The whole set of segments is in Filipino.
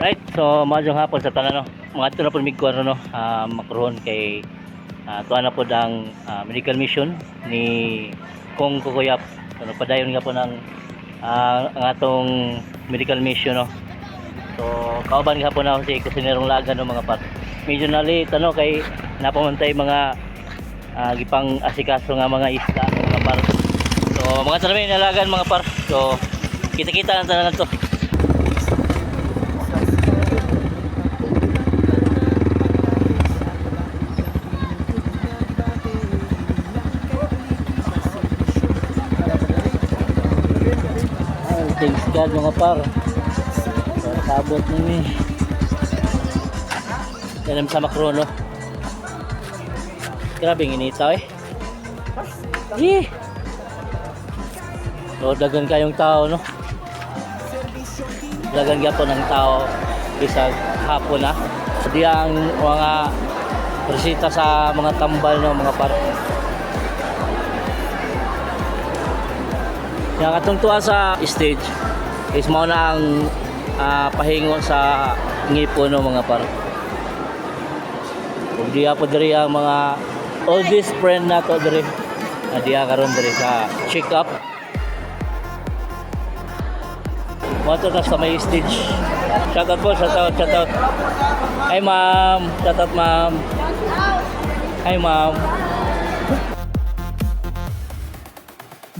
Right, so maadjong hapon sa tanan no. Mga ito na po mig kuwan no, ah, makroon kay uh, tuwa na po ang ah, medical mission ni Kong Kukuyap. So nagpadayon nga po ng ah, ang atong medical mission no. So kauban nga po na si Kusinerong Laga no mga par. Medyo na late ano kay napamantay mga ah, gipang asikaso nga mga isda mga par. So mga talamin nalagan mga par. So kita-kita lang tanan to. Ay, God mga par. So, nakabot na ni. Yan sa makrono. Grabe ang inita eh. Eh. So, dagan kayong tao no. Dagan po ng tao bisag hapon na. Di ang mga resita sa mga tambal no mga par. Yung atong tuwa sa stage is mao na ang ah, pahingo sa ngipo no mga par. Ug diya po diri ang mga oldest friend na to diri. Na diya karon diri sa check up. Mo to ta sa may stage. Shout out po, shout out, shout out. Hi ma'am, shout out ma'am. Hi ma'am.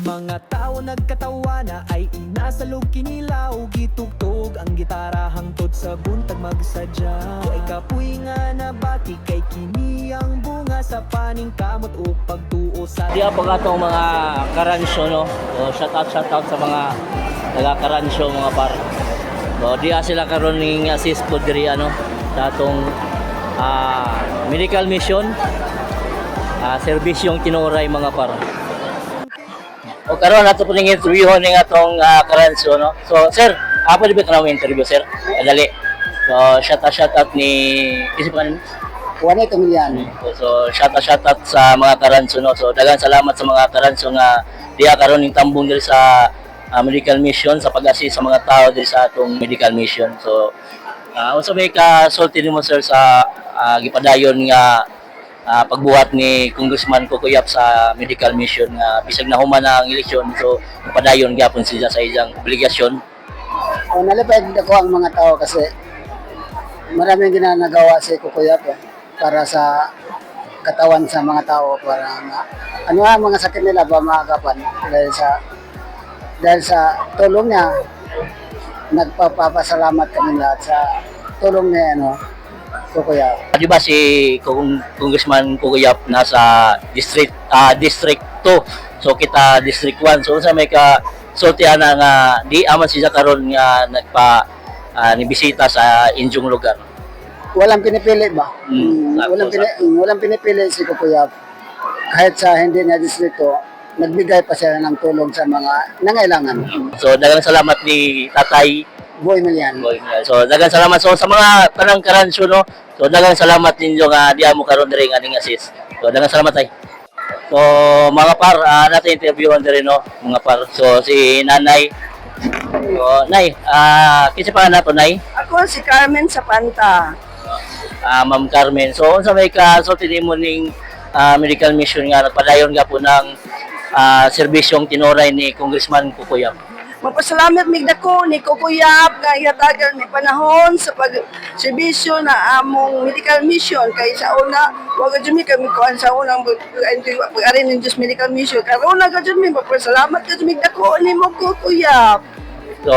Mga tao nagkatawa na ay inasalog kinilaw Gitugtog ang gitara hangtod sa buntag magsadya Ay kapuy nga nabati kay kini ang bunga sa paning kamot o pagtuo sa Diya po atong mga karansyo no. So shout out shout out sa mga taga karansyo mga par. So diya sila karon ning assist po diri ano sa atong ah, medical mission ah serbisyong tinuray mga par. O karon ato po ning interview ning atong ah, karansyo no. So sir, apa di ba kana interview sir? Dali. So shout out shout out ni isip ka nimo? Juanay Camiliano. So, shout out, shout out sa mga karanso no. So, daghang salamat sa mga karanso nga diya karon ning tambong diri sa ah, medical mission sa pag-assist sa mga tao diri sa atong medical mission. So, uh, unsa may ka-sulti nimo sir sa ah, gipadayon nga ah, pagbuhat ni Congressman Kukuyap sa medical mission nga bisag nahuman na ang eleksyon so padayon gyapon siya sa iyang obligasyon. O nalipad ako ang mga tao kasi maraming ginanagawa si Kukuyap eh, para sa katawan sa mga tao para ma, ano nga mga sakit nila ba maagapan dahil sa dahil sa tulong niya nagpapapasalamat kami lahat sa tulong ni ano Kukuyap. Di ba si Kung Congressman Kukuyap nasa district ah, district 2. So kita district 1. So sa may ka sultihan na nga di aman siya karon nga nagpa ah, nibisita sa inyong lugar. Walang pinipili ba? Mm, Mm, walang, pini, walang pinipili si Kukuyap. Kahit sa hindi niya distrito, nagbigay pa siya ng tulong sa mga nangailangan. So daghang salamat ni Tatay Boy Milian. Boy. So daghang salamat so sa mga kanang karansyo no. So daghang salamat ninyo nga di amo karon diri nga ning assist. So daghang salamat tay. So mga par, uh, natin interviewan diri no, mga par. So si Nanay So, Nay, ah, kinsa pa na to, Nay? Ako si Carmen Sapanta. Ah, Ma'am Carmen. So, unsa may ka so mo ning ah, medical mission nga nagpadayon nga po ng ah, serbisyong tinuray ni Congressman Kukuyam. Mapasalamat mig dako ni Kukuyap nga ihatagan ni panahon sa pag serbisyo na among medical mission. Kay sa una wag jud mi kami kuan sa unang pag-arin ng Diyos medical mission. Karon na gud mi mapasalamat gud mig dako ni mo Kukuyap So,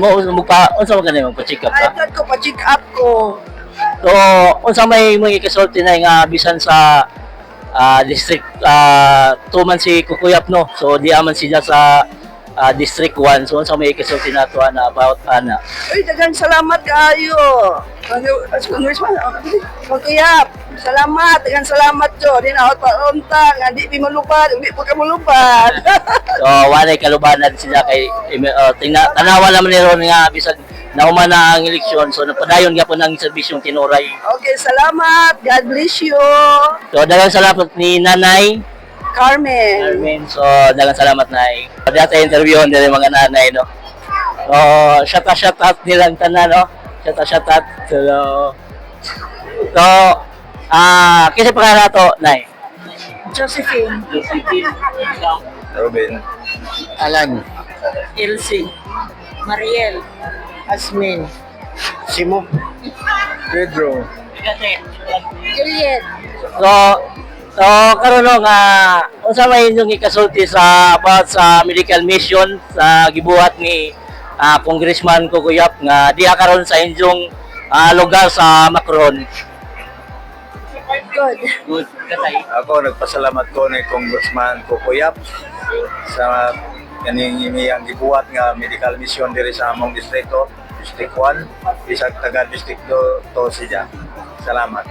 mo magpa unsa man kanay magpa-check up ay ka? ko pa check up ko. So, unsa may mga ikasulti na nga bisan sa ah, district uh, tuman si Kukuyap no. So, di aman siya sa ah, district 1. So, unsa may ikasulti na to ana about ana. Uy, dagang salamat kaayo. Congressman, Kukuyap, salamat, dagang salamat jo. Di na pa unta nga di pi malupad, di pa ka malupad. So, walay kalubanan sila kay uh, tingna tanawa naman ni Ron nga bisag nahuman na ang eleksyon. So, napadayon nga po ng serbisyong tinuray. Okay, salamat. God bless you. So, dagang salamat ni Nanay Carmen. Carmen. So, dagang salamat Nay. So, dati interviewon din mga nanay, no. So, shout out, shout out nilang tanan, no. Shout out, shout out. So, so ah, kasi pangalan na to, Nay. Josephine. Robin. Alan. Elsie. Mariel. Asmin. Simo. Pedro. Juliet. So, so karon nga unsa may inyong ikasulti sa about sa medical mission sa gibuhat ni ah, Congressman Kukuyap nga diha karon sa inyong ah, lugar sa Macron. Good. Good katay. Ako nagpasalamat ko ni Congressman Kukuyap sa kaning imiyang gibuhat nga medical mission diri sa among distrito, District 1, isang taga District 2 to siya. Salamat.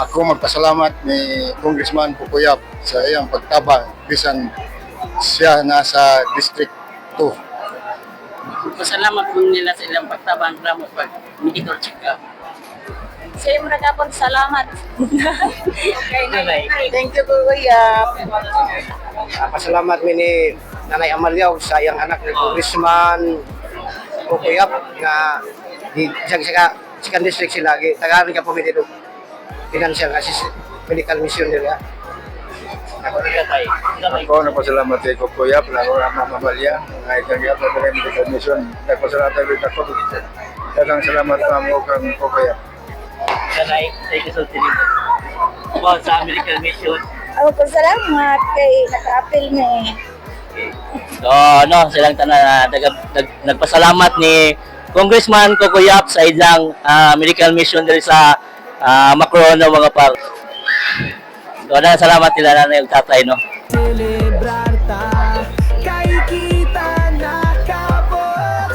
Ako magpasalamat ni Congressman Pupuyap sa iyang pagtabang bisan siya nasa District 2. Pasalamat po nila sa ilang pagtabang ramo pag medical check-up. Sa iyo muna kapon salamat. Katay. Thank you, Kuya. Ah, pasalamat mi ni Nanay Amalyaw sa iyang anak ni Congressman Kukuyap nga di siya siya sikan district sila gi tagaran ka po mi dito financial assist medical mission nila. Ako nagpasalamat kay Kukuyap na orang mamabalya nga ikagiyap na diri medical mission. Nagpasalamat kay ako. Dagang salamat sa mo kang Kukuyap. Katay. Tay kasulti nito. About sa medical mission. Ako po salamat kay naka-appeal ni So, ano, silang tanan na nag, nag, nagpasalamat ni Congressman Kokuyap sa ilang ah, medical mission diri sa uh, Macron ng mga par. So, na salamat nila na yung tatay, no? Celebrar ta Kay kita nakabot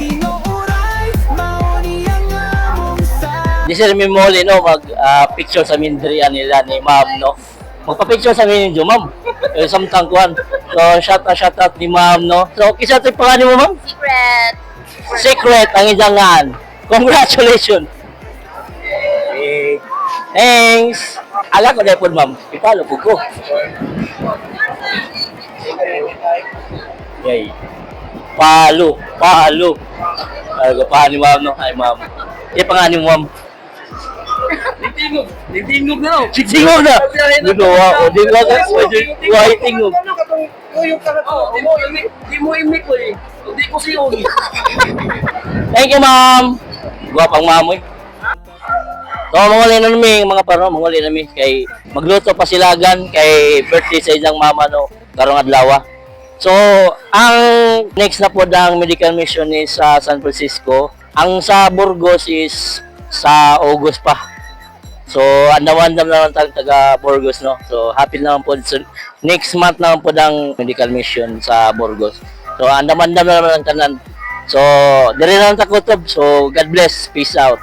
tinuuray Mauni ang among sa Di sila mimuli, no, mag ah, picture sa mindrian nila ni ma'am, no? Magpa-picture sa minyo, ma'am. Eh, samtang kuhan. So, shout out, shout out ni ma'am, no? So, kisa ito yung pangalan mo, ma'am? secret. Secret ang ijangan. Congratulations. Eh, Thanks. Ala ko dahil po, ma'am. Ipalo po ko. Yay. Palo. Palo. Talaga pa ni ma'am, no? Ay, ma'am. Di pa nga ni ma'am. Nagtingog! Nagtingog na ako! Sigsingog na. Dudo, wa. O, di ba ka? Wa, itingog. Oo, di mo imik ko eh. Hindi ko siyo. Thank you, ma'am. Guwapang mamoy. So, manguli na namin, mga paro, manguli na namin. Kay, magluto pa silagan kay birthday sa ilang mama, no, karong adlaw. So, ang next na po ang medical mission is sa San Francisco. Ang sa Burgos is sa August pa. So, andam-andam naman tag taga Burgos, no? So, happy naman po. So, next month naman po ang medical mission sa Burgos. So, andam-andam na naman ang tanan. So, dire na lang takutob. So, God bless. Peace out.